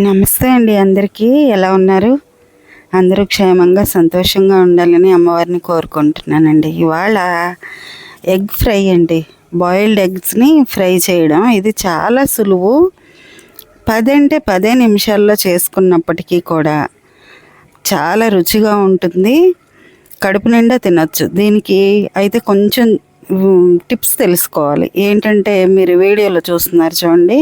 నమస్తే అండి అందరికీ. ఎలా ఉన్నారు? అందరూ క్షేమంగా సంతోషంగా ఉండాలని అమ్మవారిని కోరుకుంటున్నానండి. ఇవాళ ఎగ్ ఫ్రై అండి. బాయిల్డ్ ఎగ్స్ని ఫ్రై చేయడం. ఇది చాలా సులువు. పది పదే నిమిషాల్లో చేసుకున్నప్పటికీ కూడా చాలా రుచిగా ఉంటుంది. కడుపు నిండా తినొచ్చు. దీనికి అయితే కొంచెం టిప్స్ తెలుసుకోవాలి. ఏంటంటే మీరు వీడియోలో చూస్తున్నారు చూడండి.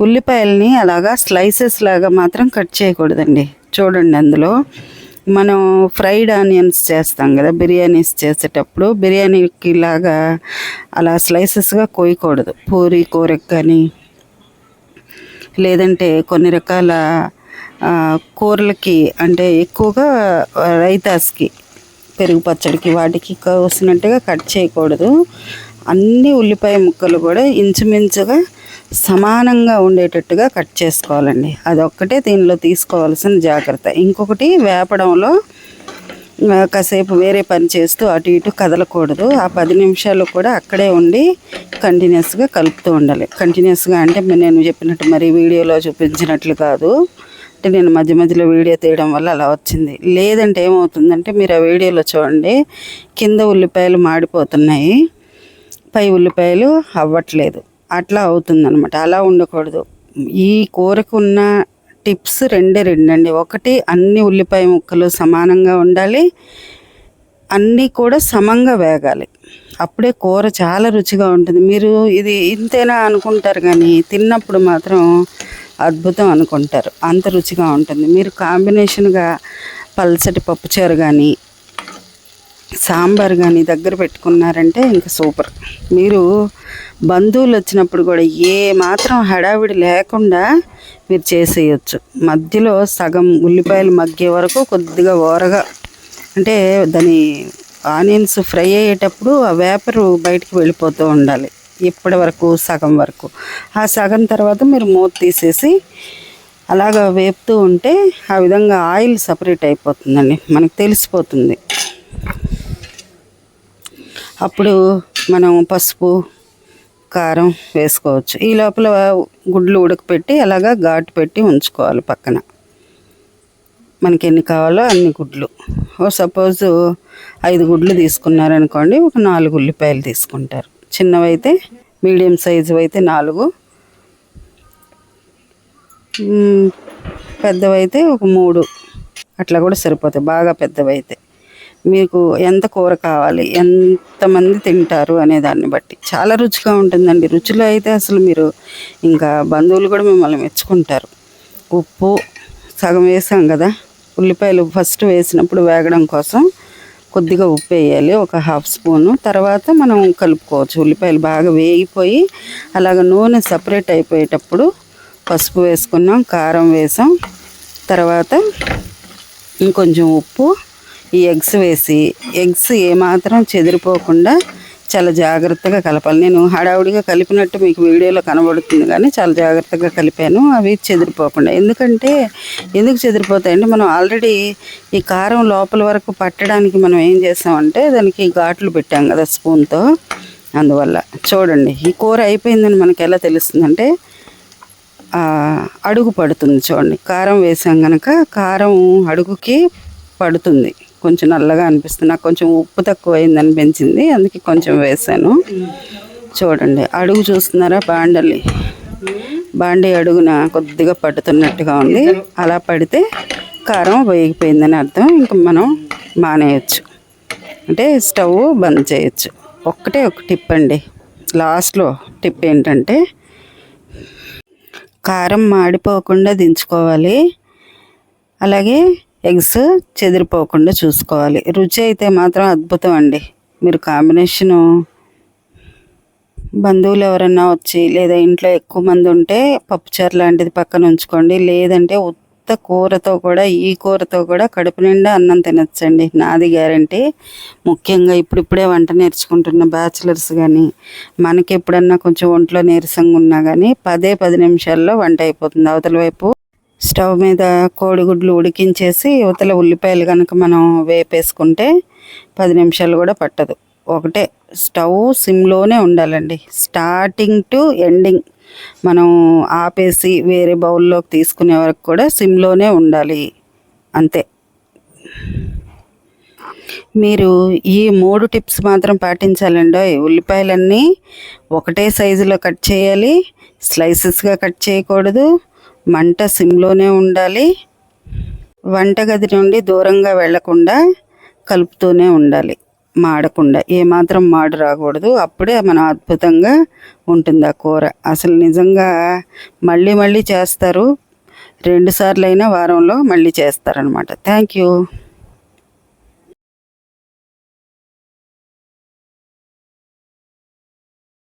ఉల్లిపాయలని అలాగా స్లైసెస్ లాగా మాత్రం కట్ చేయకూడదండి. చూడండి అందులో. మనం ఫ్రైడ్ ఆనియన్స్ చేస్తాం కదా బిర్యానీస్ చేసేటప్పుడు. బిర్యానీకి లాగా అలా స్లైసెస్గా కోయకూడదు. పూరి కూరకు కానీ లేదంటే కొన్ని రకాల కూరలకి అంటే ఎక్కువగా రైతాస్కి పెరుగు పచ్చడికి వాటికి కోసినట్టుగా కట్ చేయకూడదు. అన్ని ఉల్లిపాయ ముక్కలు కూడా ఇంచుమించుగా సమానంగా ఉండేటట్టుగా కట్ చేసుకోవాలండి. అదొక్కటే దీనిలో తీసుకోవాల్సిన జాగ్రత్త. ఇంకొకటి వేపడంలో కాసేపు వేరే పని చేస్తూ అటు ఇటు కదలకూడదు. ఆ పది నిమిషాలు కూడా అక్కడే ఉండి కంటిన్యూస్గా కలుపుతూ ఉండాలి. కంటిన్యూస్గా అంటే నేను చెప్పినట్టు మరి వీడియోలో చూపించినట్లు కాదు. కాబట్టి నేను మధ్య మధ్యలో వీడియో తీయడం వల్ల అలా వచ్చింది. లేదంటే ఏమవుతుందంటే మీరు ఆ వీడియోలో చూడండి కింద ఉల్లిపాయలు మాడిపోతున్నాయి. పై ఉల్లిపాయలు అవ్వట్లేదు. అట్లా అవుతుందన్నమాట. అలా ఉండకూడదు. ఈ కూరకు ఉన్న టిప్స్ రెండే రెండండి. ఒకటి అన్ని ఉల్లిపాయ ముక్కలు సమానంగా ఉండాలి. అన్నీ కూడా సమంగా వేగాలి. అప్పుడే కూర చాలా రుచిగా ఉంటుంది. మీరు ఇది ఇంతేనా అనుకుంటారు కానీ తిన్నప్పుడు మాత్రం అద్భుతం అనుకుంటారు. అంత రుచిగా ఉంటుంది. మీరు కాంబినేషన్గా పల్సటి పప్పుచారు కానీ సాంబార్ కానీ దగ్గర పెట్టుకున్నారంటే ఇంకా సూపర్. మీరు బంధువులు వచ్చినప్పుడు కూడా ఏ మాత్రం హడావిడి లేకుండా మీరు చేసేయచ్చు. మధ్యలో సగం ఉల్లిపాయలు మగ్గే వరకు కొద్దిగా ఓరగా అంటే దాని ఆనియన్స్ ఫ్రై అయ్యేటప్పుడు ఆ వేపరు బయటికి వెళ్ళిపోతూ ఉండాలి. ఇప్పటి వరకు సగం వరకు. ఆ సగం తర్వాత మీరు మూత తీసేసి అలాగ వేపుతూ ఉంటే ఆ విధంగా ఆయిల్ సపరేట్ అయిపోతుందండి. మనకు తెలిసిపోతుంది. అప్పుడు మనం పసుపు కారం వేసుకోవచ్చు. ఈ లోపల గుడ్లు ఉడకపెట్టి అలాగా ఘాటు పెట్టి ఉంచుకోవాలి పక్కన. మనకి ఎన్ని కావాలో అన్ని గుడ్లు. ఓ సపోజ్ ఐదు గుడ్లు తీసుకున్నారనుకోండి ఒక నాలుగు ఉల్లిపాయలు తీసుకుంటారు. చిన్నవైతే మీడియం సైజు అయితే నాలుగు. పెద్దవైతే ఒక మూడు. అట్లా కూడా సరిపోతాయి బాగా పెద్దవైతే. మీకు ఎంత కూర కావాలి ఎంతమంది తింటారు అనే దాన్ని బట్టి. చాలా రుచిగా ఉంటుందండి. రుచిలో అయితే అసలు మీరు ఇంకా బంధువులు కూడా మిమ్మల్ని మెచ్చుకుంటారు. ఉప్పు సగం వేసాం కదా. ఉల్లిపాయలు ఫస్ట్ వేసినప్పుడు వేగడం కోసం కొద్దిగా ఉప్పు వేయాలి ఒక హాఫ్ స్పూను. తర్వాత మనం కలుపుకోవచ్చు. ఉల్లిపాయలు బాగా వేగిపోయి అలాగ నూనె సపరేట్ అయిపోయేటప్పుడు పసుపు వేసుకున్నాం కారం వేసాం. తర్వాత ఇంకొంచెం ఉప్పు ఈ ఎగ్స్ వేసి ఎగ్స్ ఏమాత్రం చెదిరిపోకుండా చాలా జాగ్రత్తగా కలపాలి. నేను హడావుడిగా కలిపినట్టు మీకు వీడియోలో కనబడుతుంది కానీ చాలా జాగ్రత్తగా కలిపాను. అవి చెదిరిపోకుండా. ఎందుకంటే ఎందుకు చెదిరిపోతాయంటే మనం ఆల్రెడీ ఈ కారం లోపల వరకు పట్టడానికి మనం ఏం చేసామంటే దానికి ఘాట్లు పెట్టాం కదా స్పూన్తో. అందువల్ల చూడండి ఈ కూర అయిపోయిందని మనకి ఎలా తెలుస్తుందంటే అడుగు పడుతుంది చూడండి. కారం వేసాం కనుక కారం అడుగుకి పడుతుంది. కొంచెం నల్లగా అనిపిస్తుంది. నాకు కొంచెం ఉప్పు తక్కువ అయింది అనిపించింది అందుకే కొంచెం వేసాను. చూడండి అడుగు చూస్తున్నారా బాండలి? బాండి అడుగున కొద్దిగా పడుతున్నట్టుగా ఉంది. అలా పడితే కారం వేగిపోయిందని అర్థం. ఇంకా మనం మానేయచ్చు. అంటే స్టవ్ బంద్ చేయొచ్చు. ఒక్కటే ఒక టిప్ అండి. లాస్ట్లో టిప్ ఏంటంటే కారం మాడిపోకుండా దించుకోవాలి. అలాగే ఎగ్స్ చెదిరిపోకుండా చూసుకోవాలి. రుచి అయితే మాత్రం అద్భుతం అండి. మీరు కాంబినేషను బంధువులు ఎవరన్నా వచ్చి లేదా ఇంట్లో ఎక్కువ మంది ఉంటే పప్పుచారు లాంటిది పక్కన ఉంచుకోండి. లేదంటే ఉత్త కూరతో కూడా ఈ కూరతో కూడా కడుపు నిండా అన్నం తినచ్చండి. నాది గ్యారంటీ. ముఖ్యంగా ఇప్పుడిప్పుడే వంట నేర్చుకుంటున్న బ్యాచిలర్స్ కానీ మనకి ఎప్పుడన్నా కొంచెం ఒంట్లో నీరసంగా ఉన్నా కానీ పదే పది నిమిషాల్లో వంట అయిపోతుంది. అవతల వైపు స్టవ్ మీద కోడిగుడ్లు ఉడికించేసి యువతల ఉల్లిపాయలు కనుక మనం వేపేసుకుంటే పది నిమిషాలు కూడా పట్టదు. ఒకటే స్టవ్ సిమ్లోనే ఉండాలండి. Starting to ending. మనం ఆపేసి వేరే బౌల్లోకి తీసుకునే వరకు కూడా సిమ్లోనే ఉండాలి. అంతే. మీరు ఈ మూడు టిప్స్ మాత్రం పాటించాలండి. ఉల్లిపాయలన్నీ ఒకటే సైజులో కట్ చేయాలి. స్లైసెస్గా కట్ చేయకూడదు. మంట సిమ్లోనే ఉండాలి. వంటగది నుండి దూరంగా వెళ్ళకుండా కలుపుతూనే ఉండాలి. మాడకుండా. ఏమాత్రం మాడు రాకూడదు. అప్పుడే మన అద్భుతంగా ఉంటుంది ఆ కూర. అసలు నిజంగా మళ్ళీ మళ్ళీ చేస్తారు. రెండుసార్లు అయినా వారంలో మళ్ళీ చేస్తారనమాట థ్యాంక్ యూ.